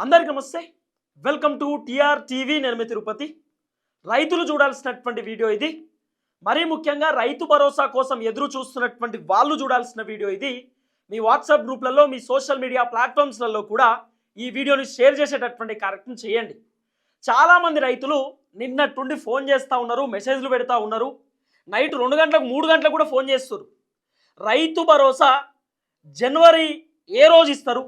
అందరికి నమస్తే. Welcome to TR TV నేను తిరుపతి. రైతులు చూడాల్సినటువంటి వీడియో ఇది. మరీ ముఖ్యంగా రైతు భరోసా కోసం ఎదురు చూస్తున్నటువంటి వాళ్ళు చూడాల్సిన వీడియో ఇది. మీ వాట్సాప్ గ్రూప్లలో మీ సోషల్ మీడియా ప్లాట్ఫామ్స్లలో కూడా ఈ వీడియోని షేర్ చేసేటటువంటి కార్యక్రమం చేయండి. చాలామంది రైతులు నిన్నట్టుండి ఫోన్ చేస్తూ ఉన్నారు మెసేజ్లు పెడతా ఉన్నారు. నైట్ రెండు గంటలకు మూడు గంటలకు కూడా ఫోన్ చేస్తారు రైతు భరోసా జనవరి ఏ రోజు ఇస్తారు?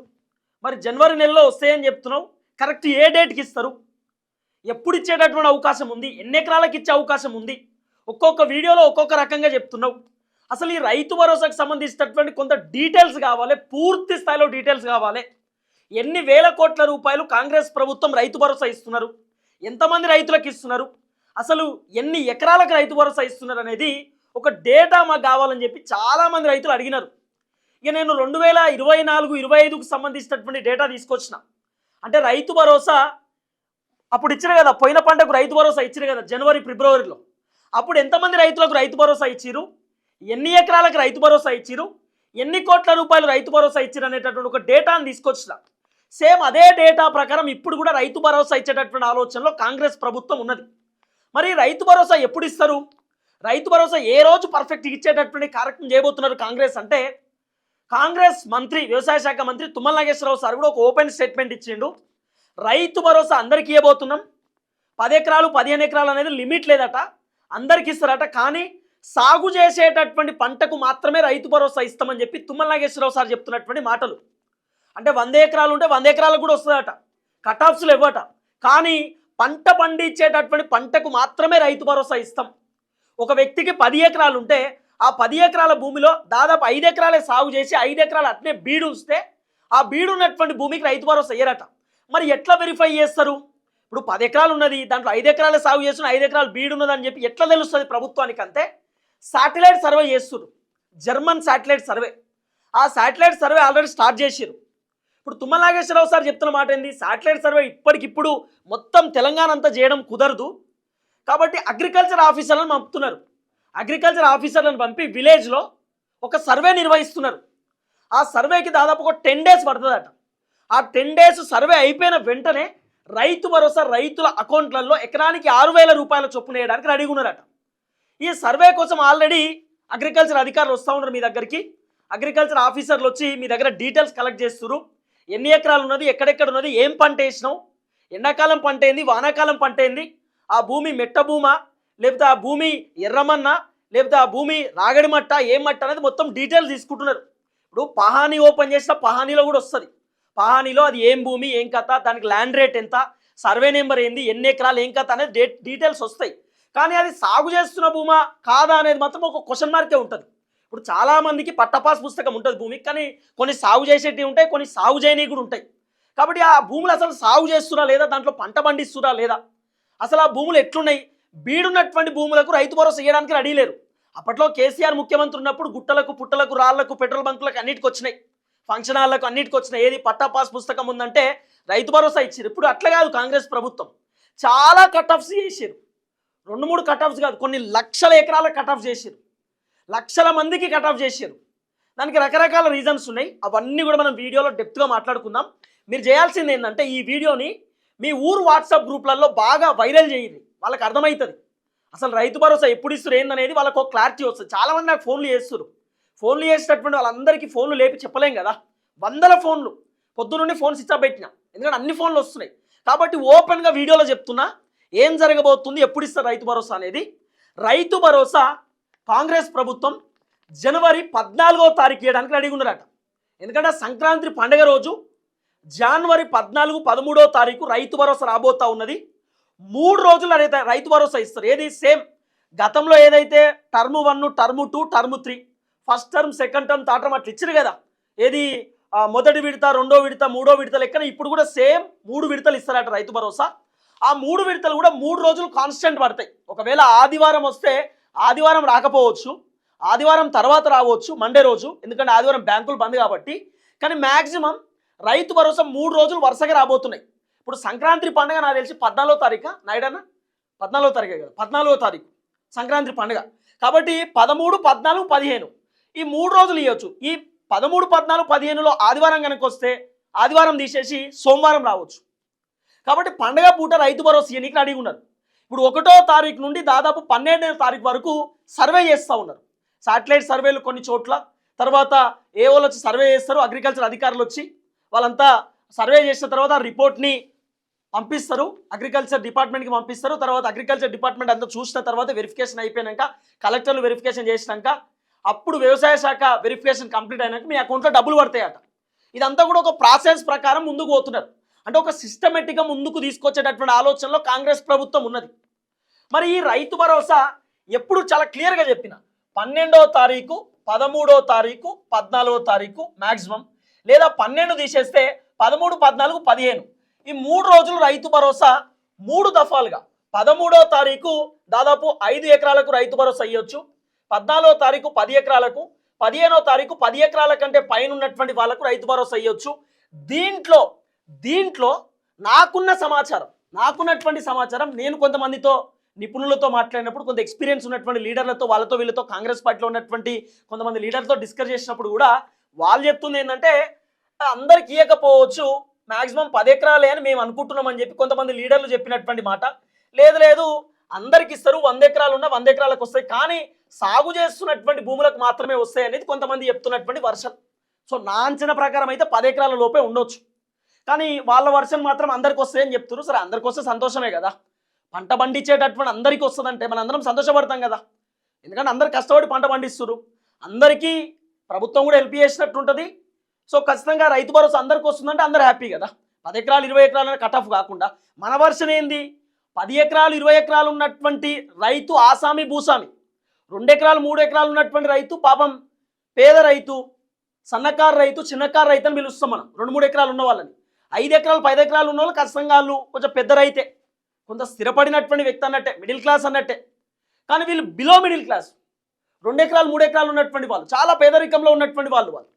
మరి జనవరి నెలలో వస్తాయని చెప్తున్నావు. కరెక్ట్ ఏ డేట్కి ఇస్తారు? ఎప్పుడు ఇచ్చేటటువంటి అవకాశం ఉంది? ఎన్ని ఎకరాలకు ఇచ్చే అవకాశం ఉంది? ఒక్కొక్క వీడియోలో ఒక్కొక్క రకంగా చెప్తున్నావు. అసలు ఈ రైతు భరోసాకు సంబంధించినటువంటి కొంత డీటెయిల్స్ కావాలి పూర్తి స్థాయిలో డీటెయిల్స్ కావాలి. ఎన్ని వేల కోట్ల రూపాయలు కాంగ్రెస్ ప్రభుత్వం రైతు భరోసా ఇస్తున్నారు? ఎంతమంది రైతులకు ఇస్తున్నారు? అసలు ఎన్ని ఎకరాలకు రైతు భరోసా ఇస్తున్నారు అనేది ఒక డేటా మాకు కావాలని చెప్పి చాలామంది రైతులు అడిగినారు. ఇక నేను రెండు వేల ఇరవై నాలుగు ఇరవై ఐదుకు సంబంధించినటువంటి డేటా తీసుకొచ్చిన. అంటే రైతు భరోసా అప్పుడు ఇచ్చారు కదా పోయిన పంటకు రైతు భరోసా ఇచ్చారు కదా జనవరి ఫిబ్రవరిలో. అప్పుడు ఎంతమంది రైతులకు రైతు భరోసా ఇచ్చిరు ఎన్ని ఎకరాలకు రైతు భరోసా ఇచ్చిరు ఎన్ని కోట్ల రూపాయలు రైతు భరోసా ఇచ్చిరు అనేటటువంటి ఒక డేటాను తీసుకొచ్చిన. సేమ్ అదే డేటా ప్రకారం ఇప్పుడు కూడా రైతు భరోసా ఇచ్చేటటువంటి ఆలోచనలో కాంగ్రెస్ ప్రభుత్వం ఉన్నది. మరి రైతు భరోసా ఎప్పుడు ఇస్తారు? రైతు భరోసా ఏ రోజు పర్ఫెక్ట్ ఇచ్చేటటువంటి కార్యక్రమం చేయబోతున్నారు కాంగ్రెస్ అంటే కాంగ్రెస్ మంత్రి వ్యవసాయ శాఖ మంత్రి తుమ్మల నాగేశ్వరరావు సార్ కూడా ఒక ఓపెన్ స్టేట్మెంట్ ఇచ్చిండు. రైతు భరోసా అందరికీ ఇవ్వబోతున్నాం పది ఎకరాలు పదిహేను ఎకరాలు అనేది లిమిట్ లేదట. అందరికి ఇస్తారట. కానీ సాగు చేసేటటువంటి పంటకు మాత్రమే రైతు భరోసా ఇస్తామని చెప్పి తుమ్మల నాగేశ్వరరావు సార్ చెప్తున్నటువంటి మాటలు. అంటే వంద ఎకరాలు ఉంటే వంద ఎకరాలకు కూడా వస్తుందట. కట్ ఆఫ్స్లు ఇవ్వట కానీ పంట పండించేటటువంటి పంటకు మాత్రమే రైతు భరోసా ఇస్తాం. ఒక వ్యక్తికి పది ఎకరాలు ఉంటే ఆ పది ఎకరాల భూమిలో దాదాపు ఐదు ఎకరాలే సాగు చేసి ఐదు ఎకరాలు అట్నే బీడు ఉంచితే ఆ బీడు ఉన్నటువంటి భూమికి రైతు భరోసా ఇయ్యరట. మరి ఎట్లా వెరిఫై చేస్తారు? ఇప్పుడు పది ఎకరాలు ఉన్నది దాంట్లో ఐదు ఎకరాలే సాగు చేస్తున్న ఐదు ఎకరాలు బీడు ఉన్నదని చెప్పి ఎట్లా తెలుస్తుంది ప్రభుత్వానికి అంతే శాటిలైట్ సర్వే చేస్తున్నారు జర్మన్ శాటిలైట్ సర్వే. ఆ శాటిలైట్ సర్వే ఆల్రెడీ స్టార్ట్ చేసారు ఇప్పుడు తుమ్మల నాగేశ్వరరావు సార్ చెప్తున్న మాట ఏంది? శాటిలైట్ సర్వే ఇప్పటికిప్పుడు మొత్తం తెలంగాణ అంతా చేయడం కుదరదు. కాబట్టి అగ్రికల్చర్ ఆఫీసర్లను పంపుతున్నారు. అగ్రికల్చర్ ఆఫీసర్లను పంపి విలేజ్లో ఒక సర్వే నిర్వహిస్తున్నారు. ఆ సర్వేకి దాదాపు ఒక టెన్ డేస్ పడుతుందట. ఆ టెన్ డేస్ సర్వే అయిపోయిన వెంటనే రైతు భరోసా రైతుల అకౌంట్లలో ఎకరానికి ఆరు వేల రూపాయల చొప్పున వేయడానికి రెడీగా ఉన్నారట. ఈ సర్వే కోసం ఆల్రెడీ అగ్రికల్చర్ అధికారులు వస్తూ ఉన్నారు మీ దగ్గరికి. అగ్రికల్చర్ ఆఫీసర్లు వచ్చి మీ దగ్గర డీటెయిల్స్ కలెక్ట్ చేస్తున్నారు ఎన్ని ఎకరాలు ఉన్నది ఎక్కడెక్కడ ఉన్నది ఏం పంట వేసినావు ఎండాకాలం పంట ఏంది వానాకాలం పంట ఏంది ఆ భూమి మెట్ట భూమా లేకపోతే ఆ భూమి ఎర్రమన్న లేకపోతే ఆ భూమి రాగడి మట్ట ఏం మట్ట అనేది మొత్తం డీటెయిల్స్ తీసుకుంటున్నారు. ఇప్పుడు పహానీ ఓపెన్ చేసిన పహానీలో కూడా వస్తుంది. పహానీలో అది ఏం భూమి ఏం కథ దానికి ల్యాండ్ రేట్ ఎంత సర్వే నెంబర్ ఏంది ఎన్ని ఎకరాలు ఏం కథ అనేది డేట్ డీటెయిల్స్ వస్తాయి. కానీ అది సాగు చేస్తున్న భూమా కాదా అనేది మాత్రం ఒక క్వశ్చన్ మార్కే ఉంటుంది. ఇప్పుడు చాలామందికి పట్టపాస్ పుస్తకం ఉంటుంది భూమికి కానీ కొన్ని సాగు చేసేటివి ఉంటాయి కొన్ని సాగు చేయనివి కూడా ఉంటాయి. కాబట్టి ఆ భూములు అసలు సాగు చేస్తున్నా లేదా దాంట్లో పంట పండిస్తురా లేదా? అసలు ఆ భూములు ఎట్లున్నాయి? బీడున్నటువంటి భూములకు రైతు భరోసా ఇవ్వడానికి రెడీ లేరు. అప్పట్లో కేసీఆర్ ముఖ్యమంత్రి ఉన్నప్పుడు గుట్టలకు పుట్టలకు రాళ్ళకు పెట్రోల్ బంకులకు అన్నిటికి వచ్చినాయి. ఫంక్షన్ హాల్లకు అన్నిటికి వచ్చినాయి. ఏది పట్టా పాస్ పుస్తకం ఉందంటే రైతు భరోసా ఇచ్చారు ఇప్పుడు అట్లా కాదు కాంగ్రెస్ ప్రభుత్వం. చాలా కట్ ఆఫ్స్ రెండు మూడు కట్ ఆఫ్స్ కాదు కొన్ని లక్షల ఎకరాల కట్ ఆఫ్ లక్షల మందికి కట్ ఆఫ్ దానికి రకరకాల రీజన్స్ ఉన్నాయి. అవన్నీ కూడా మనం వీడియోలో డెప్త్గా మాట్లాడుకుందాం. మీరు చేయాల్సింది ఏంటంటే ఈ వీడియోని మీ ఊరు వాట్సాప్ గ్రూప్లలో బాగా వైరల్ చేయండి. వాళ్ళకి అర్థమవుతుంది అసలు రైతు భరోసా ఎప్పుడు ఇస్తారు ఏందనేది వాళ్ళకు ఒక క్లారిటీ వస్తుంది. చాలామంది నాకు ఫోన్లు చేస్తారు ఫోన్లు చేసేటటువంటి వాళ్ళందరికీ ఫోన్లు లేపి చెప్పలేం కదా? వందల ఫోన్లు. పొద్దునుండి ఫోన్ స్విచ్ ఆఫ్ పెట్టిన. ఎందుకంటే అన్ని ఫోన్లు వస్తున్నాయి. కాబట్టి ఓపెన్గా వీడియోలో చెప్తున్నా ఏం జరగబోతుంది ఎప్పుడు ఇస్తారు రైతు భరోసా అనేది? రైతు భరోసా కాంగ్రెస్ ప్రభుత్వం జనవరి పద్నాలుగో తారీఖు ఇవ్వడానికి రెడీగా ఉన్నారట ఎందుకంటే సంక్రాంతి పండుగ రోజు జనవరి పద్నాలుగు పదమూడో తారీఖు రైతు భరోసా రాబోతా ఉన్నది. మూడు రోజులు అయితే రైతు భరోసా ఇస్తారు. ఏది సేమ్. గతంలో ఏదైతే term one term two term three first term second term third term అట్లా ఇచ్చారు కదా. ఏది మొదటి విడత రెండో విడత మూడో విడత లెక్కన ఇప్పుడు కూడా సేమ్ మూడు విడతలు ఇస్తారట రైతు భరోసా. ఆ మూడు విడతలు కూడా మూడు రోజులు కాన్స్టెంట్ పడతాయి. ఒకవేళ ఆదివారం వస్తే ఆదివారం రాకపోవచ్చు. ఆదివారం తర్వాత రావచ్చు మండే రోజు. ఎందుకంటే ఆదివారం బ్యాంకులు బంద్ కాబట్టి. కానీ మ్యాక్సిమం రైతు భరోసా మూడు రోజులు వరుసగా రాబోతున్నాయి. ఇప్పుడు సంక్రాంతి పండుగ నాకు తెలిసి పద్నాలుగో తారీఖు? నాయుడన్న? పద్నాలుగో తారీఖు కదా. పద్నాలుగో తారీఖు. సంక్రాంతి పండుగ. కాబట్టి పదమూడు పద్నాలుగు పదిహేను. ఈ మూడు రోజులు ఇవ్వచ్చు ఈ పదమూడు పద్నాలుగు పదిహేనులో ఆదివారం కనుక వస్తే ఆదివారం తీసేసి సోమవారం రావచ్చు. కాబట్టి పండగ పూట రైతు భరోసా ఎన్నికలు అడిగి ఉన్నారు. ఇప్పుడు ఒకటో తారీఖు నుండి దాదాపు పన్నెండవ తారీఖు వరకు సర్వే చేస్తూ ఉన్నారు. శాటిలైట్ సర్వేలు కొన్ని చోట్ల. తర్వాత ఏ వాళ్ళు వచ్చి సర్వే చేస్తారు అగ్రికల్చర్ అధికారులు వచ్చి వాళ్ళంతా సర్వే చేసిన తర్వాత రిపోర్ట్ని పంపిస్తారు. అగ్రికల్చర్ డిపార్ట్మెంట్కి పంపిస్తారు. తర్వాత అగ్రికల్చర్ డిపార్ట్మెంట్ అంతా చూసిన తర్వాత వెరిఫికేషన్ అయిపోయాక కలెక్టర్లు వెరిఫికేషన్ చేసినాక అప్పుడు వ్యవసాయ శాఖ వెరిఫికేషన్ కంప్లీట్ అయినాక మీ అకౌంట్లో డబ్బులు పడతాయట. ఇదంతా కూడా ఒక ప్రాసెస్ ప్రకారం ముందుకు పోతున్నారు. అంటే ఒక సిస్టమేటిక్గా ముందుకు తీసుకొచ్చేటటువంటి ఆలోచనలో కాంగ్రెస్ ప్రభుత్వం ఉన్నది. మరి ఈ రైతు భరోసా ఎప్పుడు చాలా క్లియర్గా చెప్పిన. పన్నెండో తారీఖు పదమూడో తారీఖు పద్నాలుగో తారీఖు మ్యాక్సిమం లేదా పన్నెండు తీసేస్తే పదమూడు పద్నాలుగు పదిహేను. ఈ మూడు రోజులు రైతు భరోసా మూడు దఫాలుగా. పదమూడో తారీఖు దాదాపు ఐదు ఎకరాలకు రైతు భరోసా ఇవ్వచ్చు పద్నాలుగో తారీఖు పది ఎకరాలకు పదిహేనో తారీఖు పది ఎకరాల కంటే పైన ఉన్నటువంటి వాళ్ళకు రైతు భరోసా ఇవ్వచ్చు దీంట్లో దీంట్లో నాకున్న సమాచారం నాకున్నటువంటి సమాచారం నేను కొంతమందితో నిపుణులతో మాట్లాడినప్పుడు కొంత ఎక్స్పీరియన్స్ ఉన్నటువంటి లీడర్లతో వాళ్ళతో వీళ్ళతో కాంగ్రెస్ పార్టీలో ఉన్నటువంటి కొంతమంది లీడర్తో డిస్కస్ చేసినప్పుడు కూడా వాళ్ళు చెప్తుంది ఏంటంటే అందరికి ఇవ్వకపోవచ్చు మాక్సిమం పది ఎకరాలే అని మేము అనుకుంటున్నామని చెప్పి కొంతమంది లీడర్లు చెప్పినటువంటి మాట. లేదు లేదు అందరికి ఇస్తారు వంద ఎకరాలు ఉన్న వంద ఎకరాలకు వస్తాయి కానీ సాగు చేస్తున్నటువంటి భూములకు మాత్రమే వస్తాయి అనేది కొంతమంది చెప్తున్నటువంటి వర్షన్. సో నా అంచనా ప్రకారం అయితే పది ఎకరాల లోపే ఉండొచ్చు. కానీ వాళ్ళ వర్షన్ మాత్రం అందరికి వస్తాయని చెప్తున్నారు. సరే అందరికి వస్తే సంతోషమే కదా. పంట పండించేటటువంటి అందరికీ వస్తుందంటే మన అందరం సంతోషపడతాం కదా. ఎందుకంటే అందరు కష్టపడి పంట పండిస్తున్నారు. అందరికీ ప్రభుత్వం కూడా హెల్ప్ చేసినట్టు ఉంటుంది. సో ఖచ్చితంగా రైతు భరోసా అందరికి వస్తుందంటే అందరు హ్యాపీ కదా. పది ఎకరాలు ఇరవై ఎకరాలు కట్ ఆఫ్ కాకుండా మన వర్షన్ ఏంది? పది ఎకరాలు ఇరవై ఎకరాలు ఉన్నటువంటి రైతు ఆసామి భూసామి. రెండు ఎకరాలు మూడు ఎకరాలు ఉన్నటువంటి రైతు పాపం పేద రైతు సన్నకారు రైతు చిన్నకారు రైతు అని పిలుస్తాం మనం. రెండు మూడు ఎకరాలు ఉన్న వాళ్ళని. ఐదు ఎకరాలు పది ఎకరాలు ఉన్న వాళ్ళు ఖచ్చితంగా వాళ్ళు కొంచెం పెద్ద రైతే. కొంత స్థిరపడినటువంటి వ్యక్తి అన్నట్టే మిడిల్ క్లాస్ అన్నట్టే. కానీ వీళ్ళు బిలో మిడిల్ క్లాస్ రెండు ఎకరాలు మూడు ఎకరాలు ఉన్నటువంటి వాళ్ళు. చాలా పేదరికంలో ఉన్నటువంటి వాళ్ళు వాళ్ళు.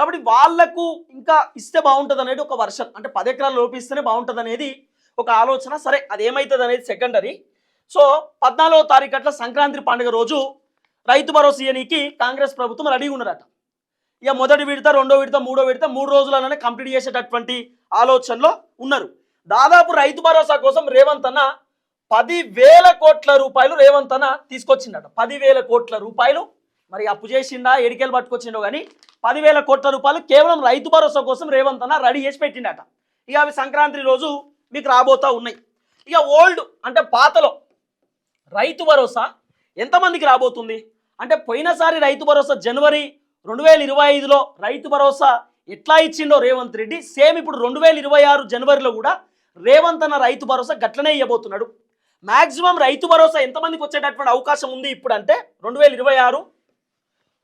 కాబట్టి వాళ్ళకు ఇంకా ఇస్తే బాగుంటుంది అనేది ఒక వర్షన్. అంటే పది ఎకరాలు లోపిస్తేనే బాగుంటుంది అనేది ఒక ఆలోచన. సరే అదేమవుతుంది అనేది సెకండరీ. సో పద్నాలుగో తారీఖు అట్లా సంక్రాంతి పండుగ రోజు రైతు భరోసా కాంగ్రెస్ ప్రభుత్వం రెడీ ఉన్నారట ఇక మొదటి విడత రెండో విడత మూడో విడత మూడు రోజులలోనే కంప్లీట్ చేసేటటువంటి ఆలోచనలో ఉన్నారు. దాదాపు రైతు భరోసా కోసం రేవంత్ అన్న పది వేల కోట్ల రూపాయలు రేవంత్ అన్న తీసుకొచ్చిండట. పదివేల కోట్ల రూపాయలు మరి అప్పు చేసిండా ఎడికెళ్ళి పట్టుకొచ్చిండో కానీ పదివేల కోట్ల రూపాయలు కేవలం రైతు భరోసా కోసం రేవంత్ అన్న రెడీ చేసి పెట్టిండట. ఇక అవి సంక్రాంతి రోజు మీకు రాబోతా ఉన్నాయి. ఇక ఓల్డ్ అంటే పాతలో రైతు భరోసా ఎంతమందికి రాబోతుంది? అంటే పోయినసారి రైతు భరోసా జనవరి రెండు వేల ఇరవై ఐదులో రైతు భరోసా ఎట్లా ఇచ్చిండో రేవంత్ రెడ్డి సేమ్ ఇప్పుడు రెండు వేల ఇరవై ఆరు జనవరిలో కూడా రేవంత్ అన్న రైతు భరోసా గట్లనే ఇవ్వబోతున్నాడు మ్యాక్సిమం రైతు భరోసా ఎంతమందికి వచ్చేటటువంటి అవకాశం ఉంది ఇప్పుడు అంటే రెండు వేల ఇరవై ఆరు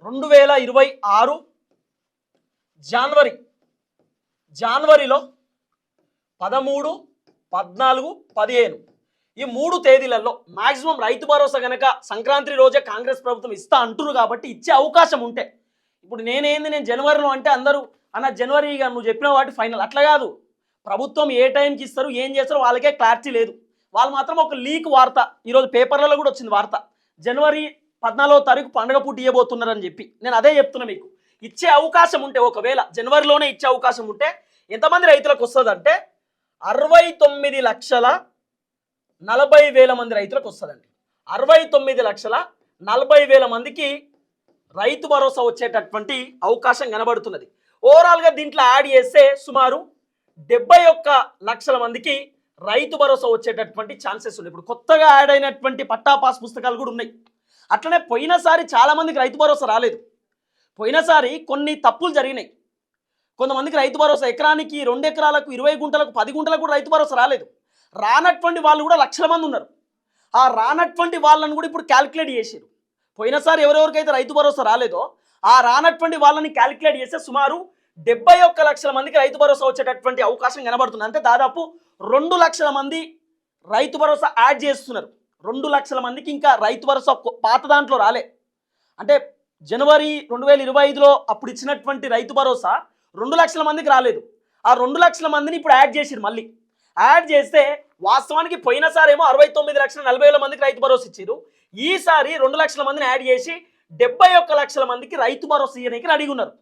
రెండు వేల ఇరవై ఆరు జనవరి జనవరిలో పదమూడు పద్నాలుగు పదిహేను ఈ మూడు తేదీలలో మాక్సిమం రైతు భరోసా గనక సంక్రాంతి రోజే కాంగ్రెస్ ప్రభుత్వం ఇస్తా అంటురు కాబట్టి ఇచ్చే అవకాశం ఉంటే. ఇప్పుడు నేనేంది? నేను జనవరిలో అంటే అందరూ అన్న జనవరి ఇక నువ్వు చెప్పిన వాటి ఫైనల్. అట్లా కాదు. ప్రభుత్వం ఏ టైంకి ఇస్తారు ఏం చేస్తారో వాళ్ళకే క్లారిటీ లేదు. వాళ్ళు మాత్రం ఒక లీక్ వార్త ఈరోజు పేపర్లలో కూడా వచ్చింది వార్త. జనవరి పద్నాలుగో తారీఖు పండగ పూట ఇవ్వబోతున్నారని చెప్పి నేను అదే చెప్తున్నా మీకు. ఇచ్చే అవకాశం ఉంటే ఒకవేళ జనవరిలోనే ఇచ్చే అవకాశం ఉంటే ఎంతమంది రైతులకు వస్తుందంటే అరవై తొమ్మిది లక్షల నలభై వేల మంది రైతులకు వస్తుందండి. అరవై తొమ్మిది లక్షల నలభై వేల మందికి రైతు భరోసా వచ్చేటటువంటి అవకాశం కనబడుతున్నది. ఓవరాల్గా దీంట్లో యాడ్ చేస్తే సుమారు డెబ్బై ఒక్క లక్షల మందికి రైతు భరోసా వచ్చేటటువంటి ఛాన్సెస్ ఉన్నాయి. ఇప్పుడు కొత్తగా యాడ్ అయినటువంటి పట్టా పాస్ పుస్తకాలు కూడా ఉన్నాయి. అట్లనే పోయినసారి చాలామందికి రైతు భరోసా రాలేదు. పోయినసారి కొన్ని తప్పులు జరిగినాయి. కొంతమందికి రైతు భరోసా ఎకరానికి రెండు ఎకరాలకు ఇరవై గుంటలకు పది గుంటలకు కూడా రైతు భరోసా రాలేదు. రానటువంటి వాళ్ళు కూడా లక్షల మంది ఉన్నారు. ఆ రానటువంటి వాళ్ళని కూడా ఇప్పుడు క్యాలిక్యులేట్ చేసారు పోయినసారి ఎవరెవరికైతే రైతు భరోసా రాలేదో ఆ రానటువంటి వాళ్ళని క్యాలిక్యులేట్ చేస్తే సుమారు డెబ్బై ఒక్క లక్షల మందికి రైతు భరోసా వచ్చేటటువంటి అవకాశం కనబడుతుంది. అంటే దాదాపు రెండు లక్షల మంది రైతు భరోసా యాడ్ చేస్తున్నారు. రెండు లక్షల మందికి ఇంకా రైతు భరోసా పాత దాంట్లో రాలే. అంటే జనవరి రెండు వేల ఇరవై ఐదులో అప్పుడు ఇచ్చినటువంటి రైతు భరోసా రెండు లక్షల మందికి రాలేదు. ఆ రెండు లక్షల మందిని ఇప్పుడు యాడ్ చేసిరు మళ్ళీ. యాడ్ చేస్తే వాస్తవానికి పోయినసారి ఏమో అరవై తొమ్మిది లక్షల నలభై వేల మందికి రైతు భరోసా ఇచ్చారు ఈసారి రెండు లక్షల మందిని యాడ్ చేసి డెబ్బై ఒక్క లక్షల మందికి రైతు భరోసా ఇవ్వడానికి రెడీ ఉన్నారు.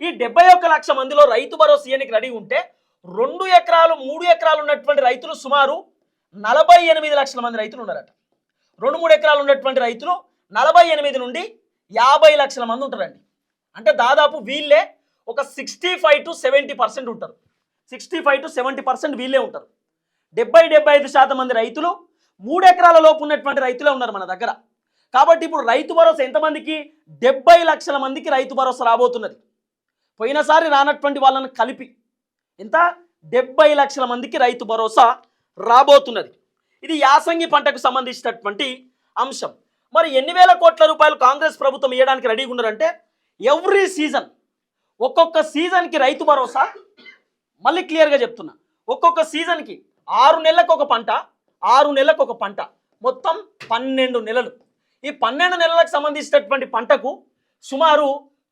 ఈ డెబ్బై ఒక్క లక్ష మందిలో రైతు భరోసా ఇయ్యనికి రెడీ ఉంటే రెండు ఎకరాలు మూడు ఎకరాలు ఉన్నటువంటి రైతులు సుమారు నలభై ఎనిమిది లక్షల మంది రైతులు ఉన్నారట. రెండు మూడు ఎకరాలు ఉన్నటువంటి రైతులు నలభై ఎనిమిది నుండి యాభై లక్షల మంది ఉంటారండి. అంటే దాదాపు వీళ్ళే ఒక sixty five to seventy percent ఉంటారు. Sixty five to seventy percent వీళ్ళే ఉంటారు. డెబ్బై డెబ్బై ఐదు శాతం మంది రైతులు మూడు ఎకరాల లోపు ఉన్నటువంటి రైతులే ఉన్నారు మన దగ్గర. కాబట్టి ఇప్పుడు రైతు భరోసా ఎంతమందికి? డెబ్బై లక్షల మందికి రైతు భరోసా రాబోతున్నది. పోయినసారి రానటువంటి వాళ్ళని కలిపి ఎంత? డెబ్బై లక్షల మందికి రైతు భరోసా రాబోతున్నది. ఇది యాసంగి పంటకు సంబంధించినటువంటి అంశం. మరి ఎన్ని వేల కోట్ల రూపాయలు కాంగ్రెస్ ప్రభుత్వం ఇవ్వడానికి రెడీగా ఉన్నారంటే ఎవ్రీ సీజన్ ఒక్కొక్క సీజన్కి రైతు భరోసా మళ్ళీ క్లియర్గా చెప్తున్నా. ఒక్కొక్క సీజన్కి ఆరు నెలలకు ఒక పంట ఆరు నెలలకు ఒక పంట మొత్తం పన్నెండు నెలలు. ఈ పన్నెండు నెలలకు సంబంధించినటువంటి పంటకు సుమారు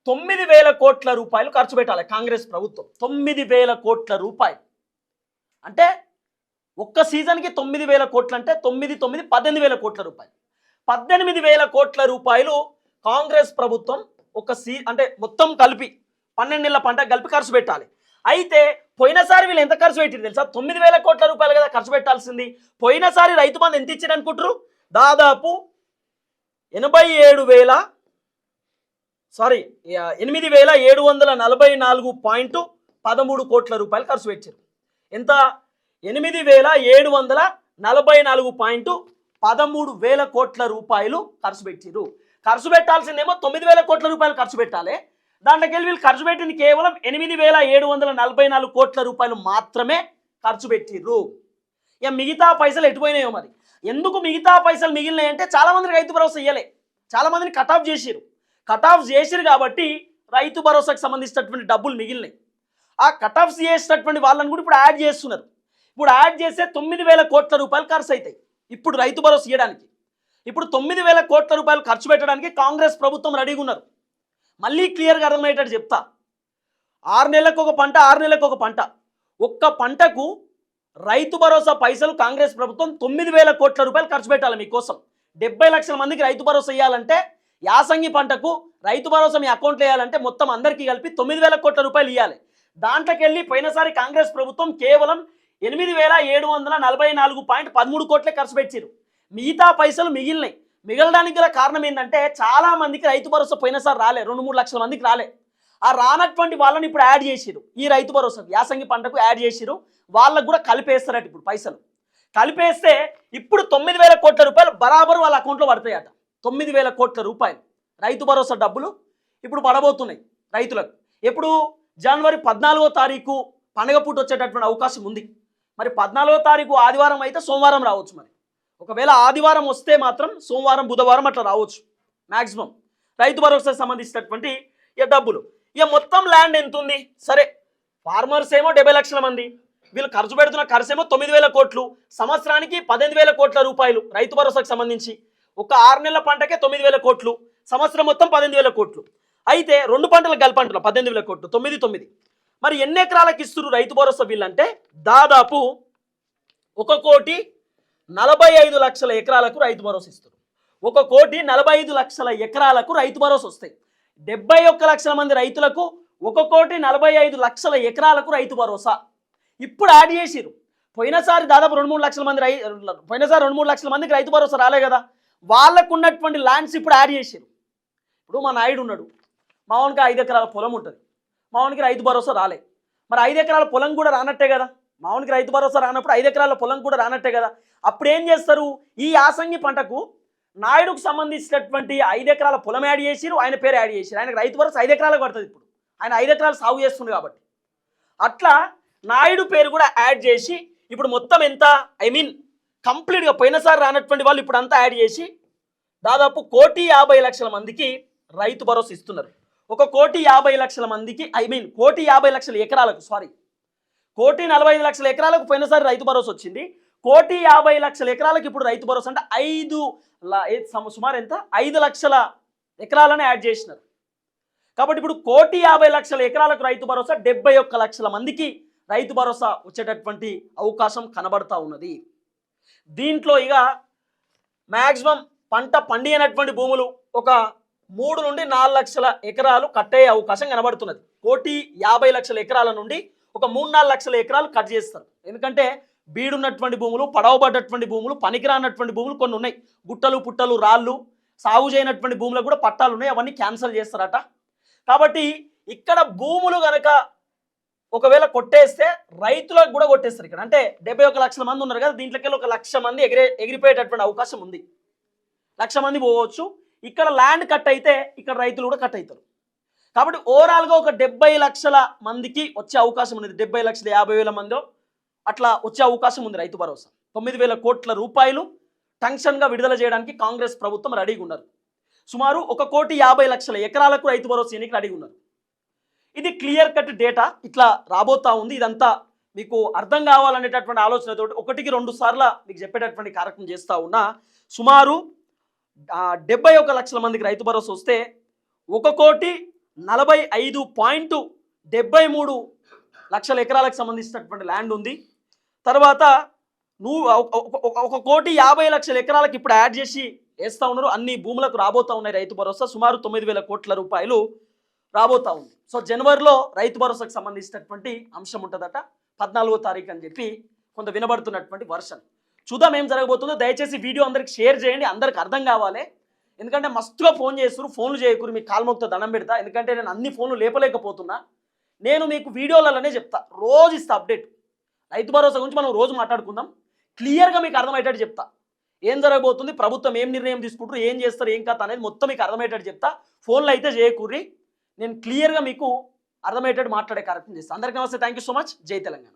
తొమ్మిది వేల కోట్ల రూపాయలు ఖర్చు పెట్టాలి కాంగ్రెస్ ప్రభుత్వం. తొమ్మిది వేల కోట్ల రూపాయలు. అంటే ఒక్క సీజన్కి తొమ్మిది వేల కోట్లు అంటే తొమ్మిది తొమ్మిది పద్దెనిమిది వేల కోట్ల రూపాయలు. పద్దెనిమిది వేల కోట్ల రూపాయలు కాంగ్రెస్ ప్రభుత్వం ఒక సీ అంటే మొత్తం కలిపి పన్నెండు నెలల పంట కలిపి ఖర్చు పెట్టాలి. అయితే పోయినసారి వీళ్ళు ఎంత ఖర్చు పెట్టారు తెలుసా? తొమ్మిది వేల కోట్ల రూపాయలు కదా ఖర్చు పెట్టాల్సింది. పోయినసారి రైతు బంధు ఎంత ఇచ్చారు అనుకుంటారు దాదాపు ఎనభై ఏడు వేల సారీ ఎనిమిది వేల ఏడు వందల నలభై నాలుగు పాయింట్ పదమూడు కోట్ల రూపాయలు ఖర్చు పెట్టారు ఎంత? ఎనిమిది వేల ఏడు వందల నలభై నాలుగు పాయింట్ పదమూడు వేల కోట్ల రూపాయలు ఖర్చు పెట్టిరు ఖర్చు పెట్టాల్సిందేమో తొమ్మిది వేల కోట్ల రూపాయలు ఖర్చు పెట్టాలి. దాంట్లోకి వెళ్ళి వీళ్ళు ఖర్చు పెట్టింది కేవలం ఎనిమిది వేల ఏడు వందల నలభై నాలుగు కోట్ల రూపాయలు మాత్రమే ఖర్చు పెట్టిర్రు. ఇక మిగతా పైసలు ఎటుపోయినాయో మరి? ఎందుకు మిగతా పైసలు మిగిలినాయి అంటే చాలా మంది రైతు భరోసా ఇయ్యలే. చాలా మందిని కట్ ఆఫ్ చేసిరు కట్ ఆఫ్ చేసిరు కాబట్టి రైతు భరోసాకు సంబంధించినటువంటి డబ్బులు మిగిలినాయి. ఆ కట్ ఆఫ్ చేసినటువంటి వాళ్ళని కూడా ఇప్పుడు యాడ్ చేస్తున్నారు. ఇప్పుడు యాడ్ చేస్తే తొమ్మిది వేల కోట్ల రూపాయలు ఖర్చు అవుతాయి ఇప్పుడు రైతు భరోసా ఇవ్వడానికి ఇప్పుడు తొమ్మిది వేల కోట్ల రూపాయలు ఖర్చు పెట్టడానికి కాంగ్రెస్ ప్రభుత్వం రెడీగా ఉన్నారు. మళ్ళీ క్లియర్గా అర్థమయ్యేటట్టు చెప్తా. ఆరు నెలలకు ఒక పంట ఆరు నెలలకు ఒక పంట. ఒక్క పంటకు రైతు భరోసా పైసలు కాంగ్రెస్ ప్రభుత్వం తొమ్మిది వేల కోట్ల రూపాయలు ఖర్చు పెట్టాలి మీకోసం. డెబ్బై లక్షల మందికి రైతు భరోసా ఇవ్వాలంటే యాసంగి పంటకు రైతు భరోసా మీ అకౌంట్లో వేయాలంటే మొత్తం అందరికీ కలిపి తొమ్మిది వేల కోట్ల రూపాయలు ఇవ్వాలి దాంట్లోకి వెళ్ళి పోయినసారి కాంగ్రెస్ ప్రభుత్వం కేవలం ఎనిమిది వేల ఏడు వందల నలభై నాలుగు పాయింట్ పదమూడు కోట్లే ఖర్చు పెట్టారు మిగతా పైసలు మిగిలినాయి. మిగలడానికి గల కారణం ఏంటంటే చాలా మందికి రైతు భరోసా పోయినసారి రాలే. రెండు మూడు లక్షల మందికి రాలే. ఆ రానటువంటి వాళ్ళని ఇప్పుడు యాడ్ చేసిరు ఈ రైతు భరోసా యాసంగి పంటకు యాడ్ చేసిరు వాళ్ళకు కూడా కలిపేస్తారట ఇప్పుడు పైసలు. కలిపేస్తే ఇప్పుడు తొమ్మిది వేల కోట్ల రూపాయలు బరాబరు వాళ్ళ అకౌంట్లో పడతాయట. తొమ్మిది వేల కోట్ల రూపాయలు. రైతు భరోసా డబ్బులు ఇప్పుడు పడబోతున్నాయి రైతులకు. ఎప్పుడు? జనవరి పద్నాలుగో తారీఖు పండగ పూట వచ్చేటటువంటి అవకాశం ఉంది. మరి పద్నాలుగో తారీఖు ఆదివారం అయితే సోమవారం రావచ్చు మరి. ఒకవేళ ఆదివారం వస్తే మాత్రం సోమవారం బుధవారం అట్లా రావచ్చు. మ్యాక్సిమం రైతు భరోసాకు సంబంధించినటువంటి ఇక డబ్బులు. ఇక మొత్తం ల్యాండ్ ఎంత ఉంది సరే ఫార్మర్స్ ఏమో డెబ్బై లక్షల మంది. వీళ్ళు ఖర్చు పెడుతున్న ఖర్చు ఏమో తొమ్మిది వేల కోట్లు. సంవత్సరానికి పద్దెనిమిది వేల కోట్ల రూపాయలు రైతు భరోసాకు సంబంధించి. ఒక ఆరు నెలల పంటకే తొమ్మిది వేల కోట్లు. సంవత్సరం మొత్తం పద్దెనిమిది వేల కోట్లు. అయితే రెండు పంటలు కలిపంటున్నా పద్దెనిమిది వేల కోట్లు. తొమ్మిది తొమ్మిది. మరి ఎన్ని ఎకరాలకు ఇస్తురు రైతు భరోసా వీళ్ళంటే దాదాపు ఒక కోటి నలభై ఐదు లక్షల ఎకరాలకు రైతు భరోసా ఇస్తారు ఒక కోటి నలభై ఐదు లక్షల ఎకరాలకు రైతు భరోసా వస్తాయి. డెబ్బై ఒక్క లక్షల మంది రైతులకు ఒక కోటి నలభై ఐదు లక్షల ఎకరాలకు రైతు భరోసా. ఇప్పుడు యాడ్ చేసిరు పోయినసారి దాదాపు రెండు మూడు లక్షల మంది రై పోయినసారి రెండు మూడు లక్షల మందికి రైతు భరోసా రాలే కదా. వాళ్ళకు ఉన్నటువంటి ల్యాండ్స్ ఇప్పుడు యాడ్ చేసారు ఇప్పుడు మా నాయుడు ఉన్నాడు. మావనికి ఐదు ఎకరాల పొలం ఉంటుంది. మావనికి రైతు భరోసా రాలే. మరి ఐదు ఎకరాల పొలం కూడా రానట్టే కదా. మావనికి రైతు భరోసా రానప్పుడు ఐదు ఎకరాల పొలం కూడా రానట్టే కదా. అప్పుడు ఏం చేస్తారు? ఈ యాసంగి పంటకు నాయుడుకు సంబంధించినటువంటి ఐదు ఎకరాల పొలం యాడ్ చేసిరు ఆయన పేరు యాడ్ చేసిరు ఆయనకు రైతు భరోసా ఐదు ఎకరాలకు పడుతుంది ఇప్పుడు. ఆయన ఐదు ఎకరాలు సాగు చేస్తుంది కాబట్టి. అట్లా నాయుడు పేరు కూడా యాడ్ చేసి ఇప్పుడు మొత్తం ఎంత? ఐ మీన్ కంప్లీట్గా పోయినసారి రానటువంటి వాళ్ళు ఇప్పుడు అంతా యాడ్ చేసి దాదాపు కోటి యాభై లక్షల మందికి రైతు భరోసా ఇస్తున్నారు. ఒక కోటి యాభై లక్షల మందికి ఐ మీన్ కోటి యాభై లక్షల ఎకరాలకు సారీ కోటి నలభై ఐదు లక్షల ఎకరాలకు పోయినసారి రైతు భరోసా వచ్చింది. కోటి యాభై లక్షల ఎకరాలకు ఇప్పుడు రైతు భరోసా అంటే ఐదు సుమారు ఎంత? ఐదు లక్షల ఎకరాలను యాడ్ చేసినారు. కాబట్టి ఇప్పుడు కోటి యాభై లక్షల ఎకరాలకు రైతు భరోసా డెబ్బై ఒక్క లక్షల మందికి రైతు భరోసా వచ్చేటటువంటి అవకాశం కనబడతా ఉన్నది. దీంట్లో ఇక మ్యాక్సిమం పంట పండినటువంటి భూములు ఒక మూడు నుండి నాలుగు లక్షల ఎకరాలు కట్టయ్యే అవకాశం కనబడుతున్నది. కోటి యాభై లక్షల ఎకరాల నుండి ఒక మూడు నాలుగు లక్షల ఎకరాలు కట్ చేస్తారు. ఎందుకంటే బీడున్నటువంటి భూములు పడవబడ్డటువంటి భూములు పనికిరానటువంటి భూములు కొన్ని ఉన్నాయి. గుట్టలు పుట్టలు రాళ్ళు సాగు చేయనటువంటి భూములకు కూడా పట్టాలు ఉన్నాయి. అవన్నీ క్యాన్సిల్ చేస్తారట. కాబట్టి ఇక్కడ భూములు కనుక ఒకవేళ కొట్టేస్తే రైతులకు కూడా కొట్టేస్తారు ఇక్కడ. అంటే డెబ్బై ఒక లక్షల మంది ఉన్నారు కదా దీంట్లోకి ఒక లక్ష మంది ఎగిరే ఎగిరిపోయేటటువంటి అవకాశం ఉంది. లక్ష మంది పోవచ్చు. ఇక్కడ ల్యాండ్ కట్ అయితే ఇక్కడ రైతులు కూడా కట్ అవుతారు. కాబట్టి ఓవరాల్గా ఒక డెబ్బై లక్షల మందికి వచ్చే అవకాశం ఉంది డెబ్బై లక్షల యాభై వేల మందో అట్లా వచ్చే అవకాశం ఉంది రైతు భరోసా. తొమ్మిది వేల కోట్ల రూపాయలు టంక్షన్గా విడుదల చేయడానికి కాంగ్రెస్ ప్రభుత్వం రెడీగా ఉన్నారు. సుమారు ఒక కోటి యాభై లక్షల ఎకరాలకు రైతు భరోసా ఎన్నికలు అడిగి ఉన్నారు. ఇది క్లియర్ కట్ డేటా ఇట్లా రాబోతా ఉంది. ఇదంతా మీకు అర్థం కావాలనేటటువంటి ఆలోచనతో ఒకటికి రెండు సార్లు మీకు చెప్పేటటువంటి కార్యక్రమం చేస్తూ ఉన్నా. సుమారు డెబ్బై ఒక లక్షల మందికి రైతు భరోసా వస్తే ఒక కోటి నలభై ఐదు పాయింట్ డెబ్బై మూడు లక్షల ఎకరాలకు సంబంధించినటువంటి ల్యాండ్ ఉంది. తర్వాత నువ్వు ఒక- కోటి యాభై లక్షల ఎకరాలకు ఇప్పుడు యాడ్ చేసి వేస్తూ ఉన్నారు. అన్ని భూములకు రాబోతూ ఉన్నాయి రైతు భరోసా. సుమారు తొమ్మిది వేల కోట్ల రూపాయలు రాబోతూ ఉంది. సో జనవరిలో రైతు భరోసాకు సంబంధించినటువంటి అంశం ఉంటుందట. పద్నాలుగో తారీఖు అని చెప్పి కొంత వినబడుతున్నటువంటి వర్షన్. చూద్దాం ఏం జరగబోతుందో. దయచేసి వీడియో అందరికి షేర్ చేయండి అందరికి అర్థం కావాలి. ఎందుకంటే మస్తుగా ఫోన్ చేస్తారు ఫోన్లు చేయకూరు మీ కాల్మొక్త దండం పెడతా. ఎందుకంటే నేను అన్ని ఫోన్లు లేపలేకపోతున్నా. నేను మీకు వీడియోలలోనే చెప్తా. రోజు ఇస్తా అప్డేట్. రైతు భరోసా గురించి మనం రోజు మాట్లాడుకుందాం. క్లియర్గా మీకు అర్థమయ్యేటట్టు చెప్తా. ఏం జరగబోతుంది ప్రభుత్వం ఏం నిర్ణయం తీసుకుంటారు ఏం చేస్తారు ఏం కథ అనేది మొత్తం మీకు అర్థమయ్యేటట్టు చెప్తా. ఫోన్లో అయితే చేయకూర్రి. నేను క్లియర్గా మీకు అర్థమయ్యేటట్టు మాట్లాడే కార్యక్రమం చేస్తాను అందరికీ నమస్తే. Thank you so much. జై తెలంగాణ.